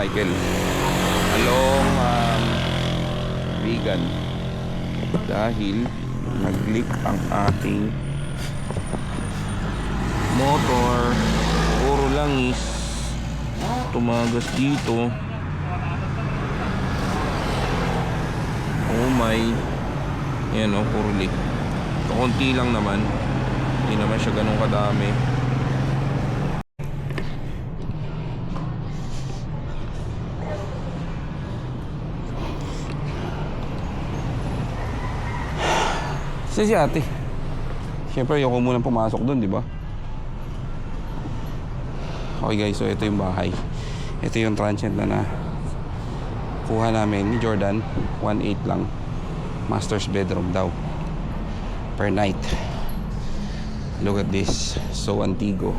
motorcycle. Along um, vegan dahil nag-leak ang ating motor puro langis tumagas dito. Oh my. Yan o puro leak. So, konti lang naman. Hindi naman siya ganun kadami Saan si ate? Siyempre, ayoko munang pumasok doon, di ba? Okay guys, so ito yung bahay. Ito yung transient na na kuha namin ni Jordan. 1.8 lang. Master's bedroom daw. Per night. Look at this. So antigo.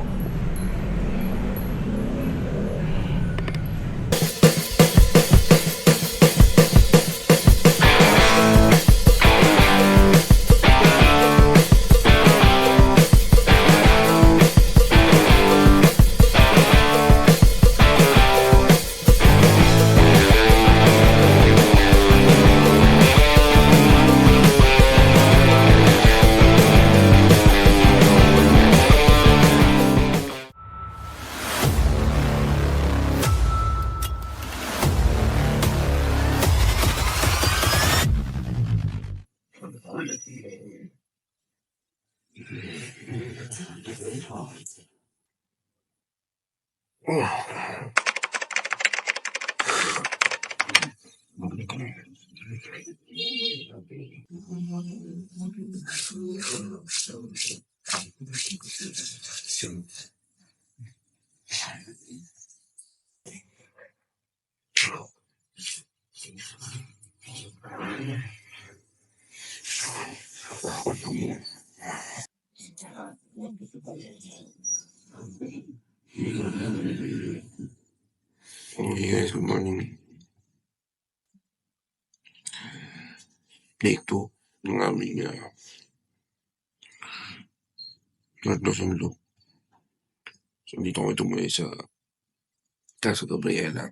どうした? North Luzon Loop. So, dito kami tumuloy sa Casa Gabriela.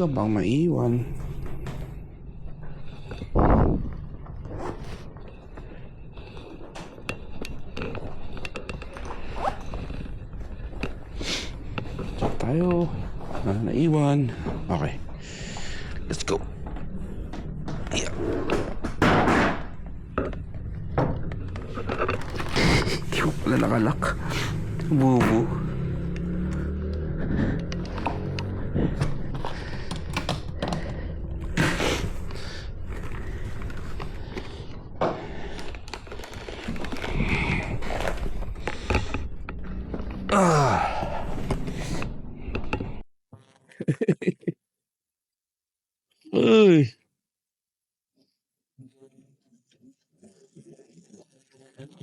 Ka bang maiwan? Check tayo. Ah, naiwan. Okay. Let's go. Yeah. Hindi ko pala nakalak. Bubo.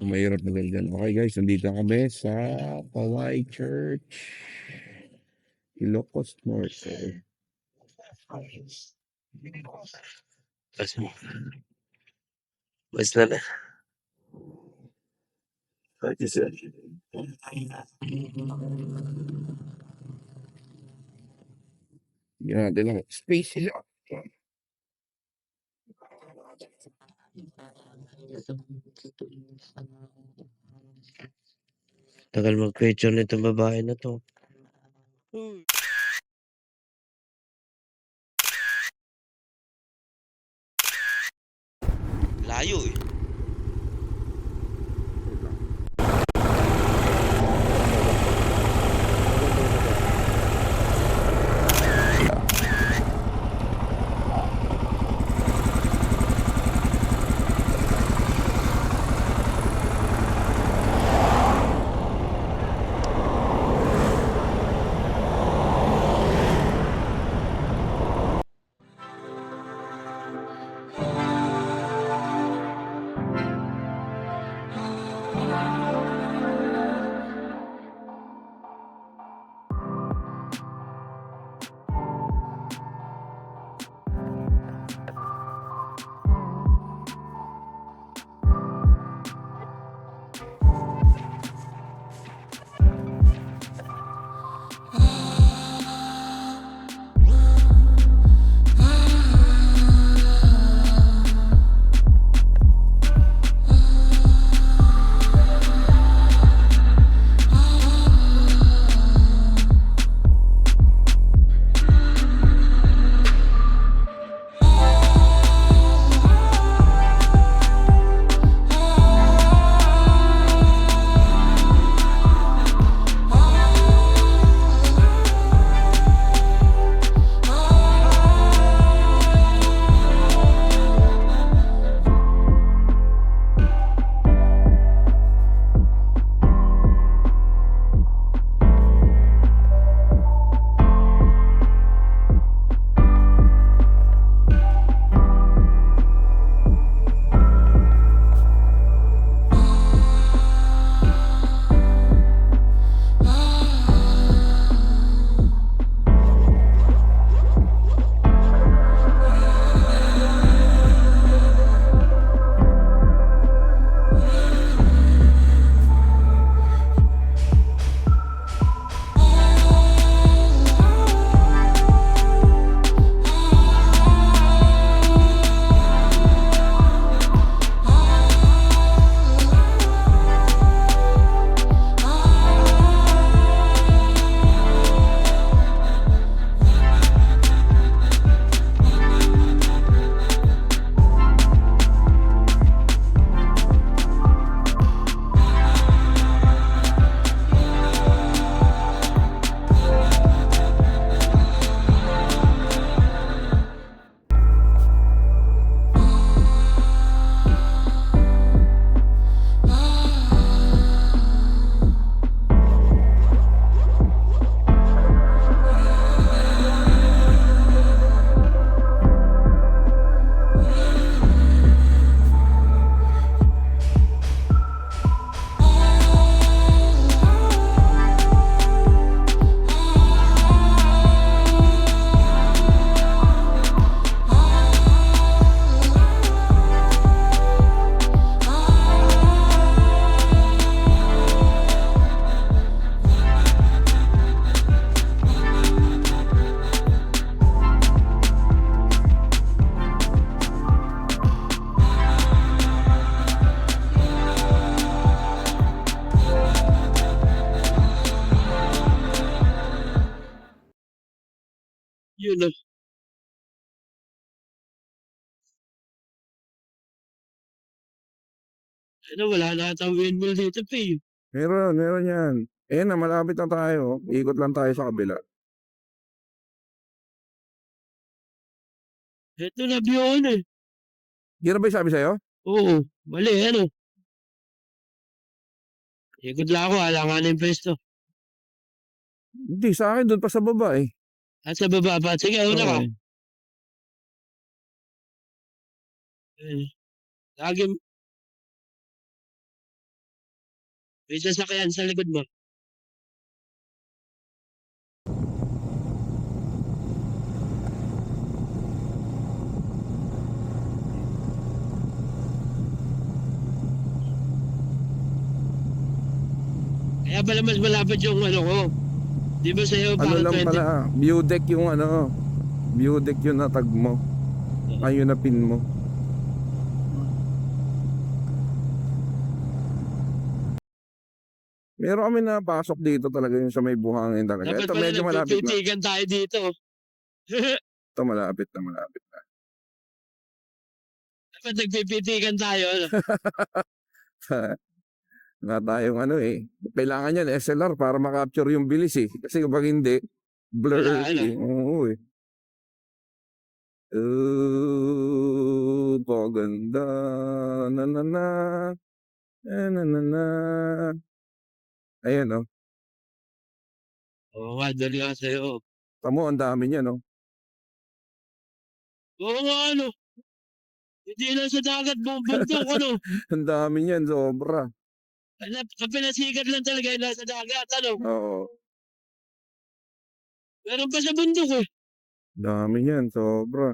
Mahirap na dyan. Okay guys, nandito kami sa Pawai Church. Ilocos Norte. Kasi Mas na na. Pwede siya. Yan natin lang. Space sila. Tagal mag-picture nitong babae na to. Layo eh. Ano, wala na ata windmill dito, Pay. Meron, meron yan. Eh na, malapit na tayo. Ikot lang tayo sa kabila. Ito na yun eh. Gino ba yung sabi sa'yo? Oo, mali, ano. Ikot lang ako, alangan yung pwesto. Hindi, sa akin doon pa sa baba eh. At sa baba pa, sige, una ka. Oo. Eh, Lagi, may sasakyan sa likod mo. Kaya pala mas malapit yung ano ko. Di ba sa'yo Ano parang lang 20? pala, view deck yung ano, view deck yung natag mo. Ay, yung napin mo. Meron kami na pasok dito talaga yung sa may buhangin talaga. Dapat Ito pala medyo malapit na. tayo dito. Ito malapit na malapit na. Dapat nagpipitigan tayo. Ano? Nga tayong ano eh. Kailangan yan SLR para makapture yung bilis eh. Kasi kapag hindi, blur Wala, ano? eh. Oo eh. Oh, paganda. Na na na. Na na na na. Ayan oh. Oo nga, doon lang sa'yo. Tamo, ang dami niya no. Oo nga, ano. Hindi lang sa dagat, buong bundok, ano. Ang dami niyan, sobra. Ano, Kapinasikat lang talaga yung nasa dagat, ano. Oo. Meron pa sa bundok, eh. Dami niyan, sobra.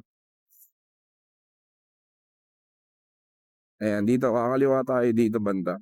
Ayan, dito, kakaliwa tayo dito banda.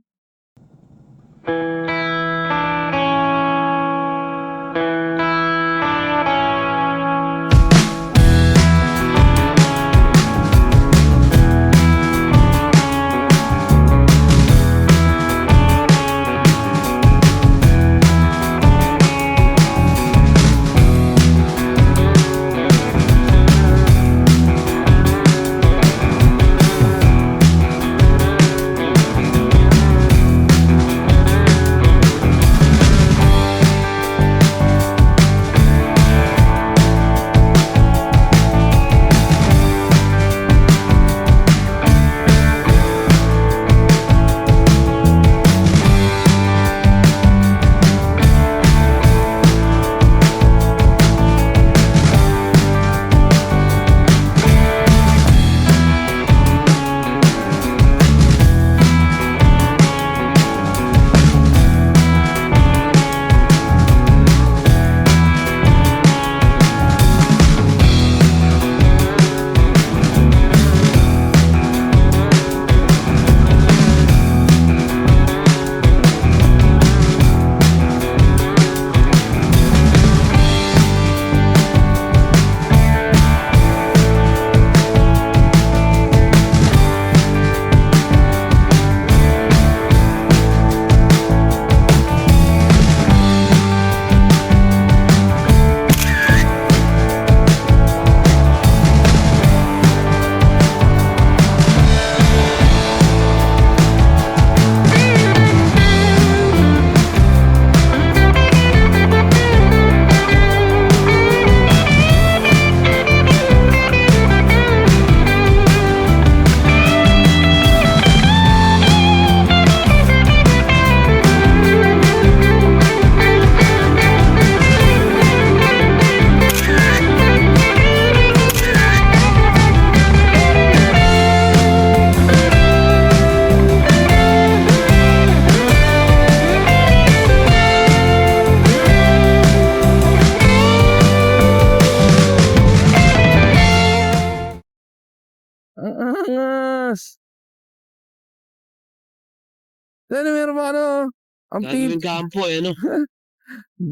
Ang Gagawin kampo, eh, ano.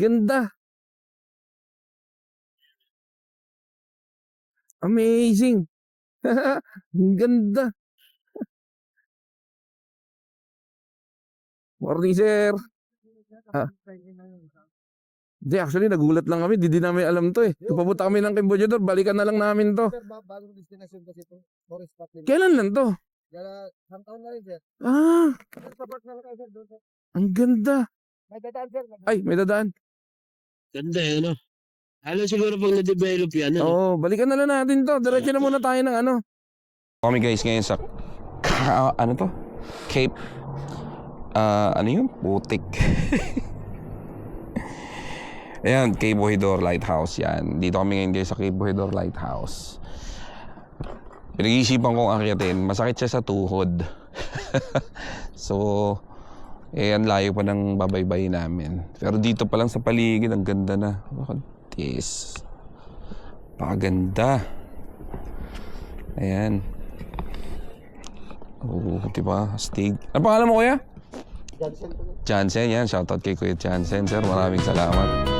ganda. Amazing. Ang ganda. Morning, sir. Ah. Hindi, actually, nagulat lang kami. Di din namin alam to eh. Pupunta kami ng Kimbojador, balikan na lang namin to. Sir, ba- bagong destination kasi ito. Forest. Kailan lang to? Kaya, isang taon na rin, sir. Ah, Support na lang kayo, sir. doon, sir. Ang ganda. May dadaan, sir. Ay, may dadaan. Ganda eh, ano? Alam siguro pag na-develop yan, ano? Oo, balikan na lang natin to. Diretso na muna tayo ng ano. Kami guys ngayon sa Ka- ano to? Cape ah ano yun? Putik. Ayan, Cape Bohidor Lighthouse yan. Dito kami ngayon guys sa Cape Bohidor Lighthouse. Pinag-iisipan kong akyatin. Masakit siya sa tuhod. so, eh, ang layo pa ng babaybay namin. Pero dito pa lang sa paligid, ang ganda na. Bakit this? Pakaganda. Ayan. Oo, di ba? Stig. Ano pangalan mo kuya? Po. Jansen, yan. Shoutout kay Kuya Jansen, sir. Maraming salamat.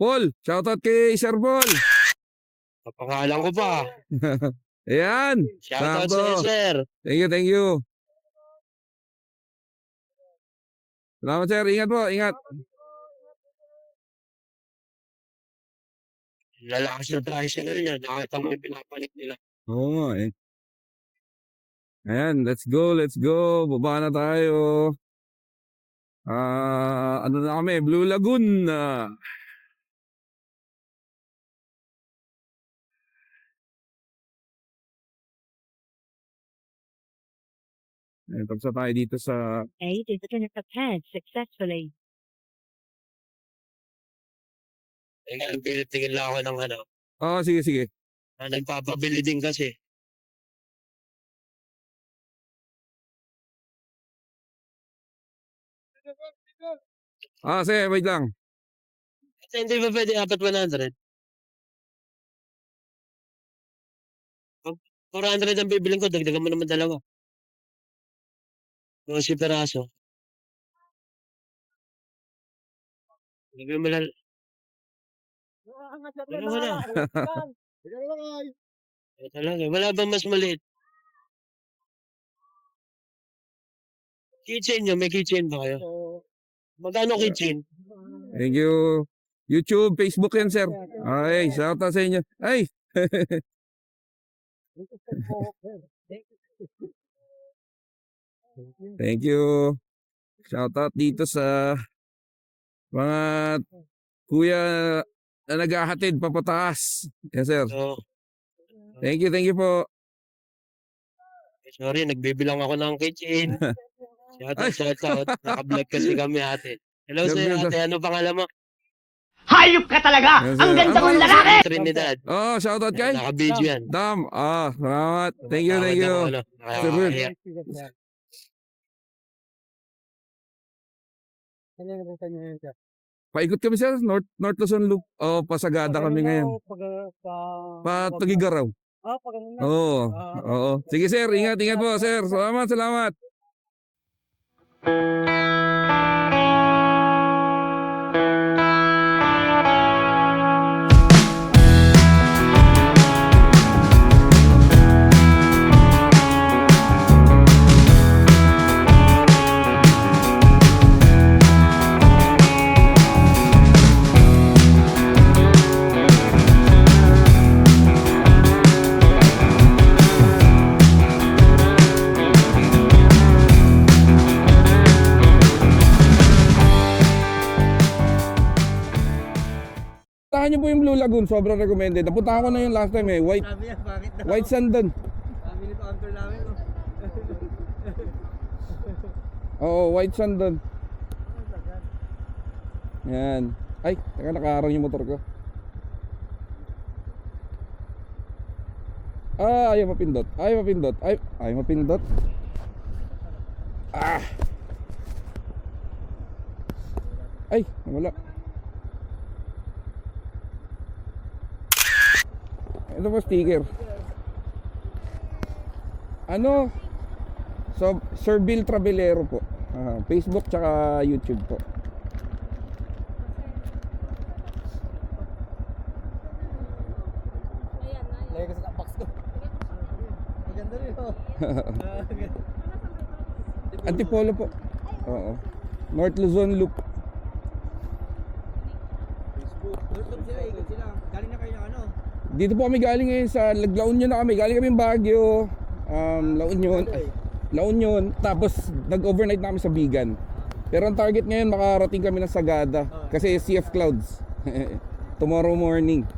Paul. Shoutout kay Sir Paul. Kapangalan ko pa. Ayan. Shoutout sa'yo, sir. Thank you, thank you. Salamat, sir. Ingat po, ingat. Lalakas na tricycle niya. Nakita mo yung pinapanik nila. Oo nga eh. Ayan, let's go, let's go. Baba na tayo. Ah, ano na kami? Blue Lagoon. na. Ayan, tapos na tayo dito sa... Aid is prepared successfully. Teka, pinitingin lang ako ng ano. Oh, sige, sige. Na nagpapabili din kasi. Ah, sige, wait lang. Kasi hindi ba pwede apat 100? Pag 400 ang bibiling ko, dagdagan mo naman dalawa. Yung si peraso. Hindi mo lang. Wala, wala. Ito lang eh. Wala bang mas maliit? Keychain nyo, may keychain ba kayo? Magkano keychain? Thank you. YouTube, Facebook yan, sir. Okay, shout out sa inyo. Ay! Thank you. Shout out dito sa mga kuya na naghahatid papataas. Yes, sir. So, Thank you, thank you po. sorry, nagbibilang ako ng keychain. Shout out, shout out. Naka-vlog kasi kami ate. Hello ganda. ate. Ano pangalan mo? Hayop ka talaga! Yes, Ang ganda Ano mong lalaki! Trinidad. Oh, shout out kay Naka-video yan. Dam. Ah, salamat. Thank you, thank you. Ano, Sir Will. Ano yung sa inyo yun, sir? Paikot kami sir, North North Luzon Loop. Oh, pasagada kami ngayon. Pag, pa, Pa Tagigaraw. Ah, pag ano na. Oo. Ah. Oo. Sige sir, ingat, ingat po sir. Salamat, salamat. Puntahan niyo po yung Blue Lagoon, sobrang recommended. Napuntahan ko na yung last time eh, white Sabi niya, bakit daw? white sand doon. Sabi nito uncle namin. oh. Oo, white sand doon. Yan. Ay, teka nakaharang yung motor ko. Ah, ayaw mapindot. Ayaw mapindot. Ay, ayaw mapindot. Ah. Ay, wala. Ito po sticker. Ano? So, Sir Bill Travelero po. Ah, Facebook tsaka YouTube po. Lagay ko sa box ko. Maganda rin oh. Antipolo po. Oo. North Luzon Loop. Tutup sila, ikot sila. Galing na kayo ng ano? Dito po kami galing ngayon sa La Union na kami. Galing kami Baguio, um, La Union, ay, La Union. Tapos nag-overnight na kami sa Bigan. Pero ang target ngayon makarating kami ng Sagada kasi CF Clouds. Tomorrow morning.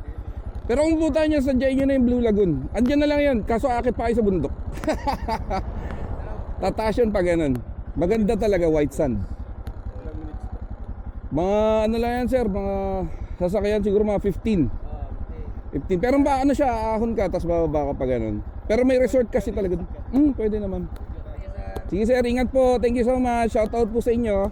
Pero kung pupunta nyo, sadyain nyo na yung Blue Lagoon. Andyan na lang yan, kaso akit pa kayo sa bundok. Tataas yun pa ganun. Maganda talaga, white sand. Mga ano lang yan sir, mga sasakyan siguro mga 15. 15. Pero ba ano siya, ahon ka, tapos bababa ka pa ganun. Pero may resort kasi talaga. Hmm, pwede naman. Sige sir, ingat po. Thank you so much. Shout out po sa inyo.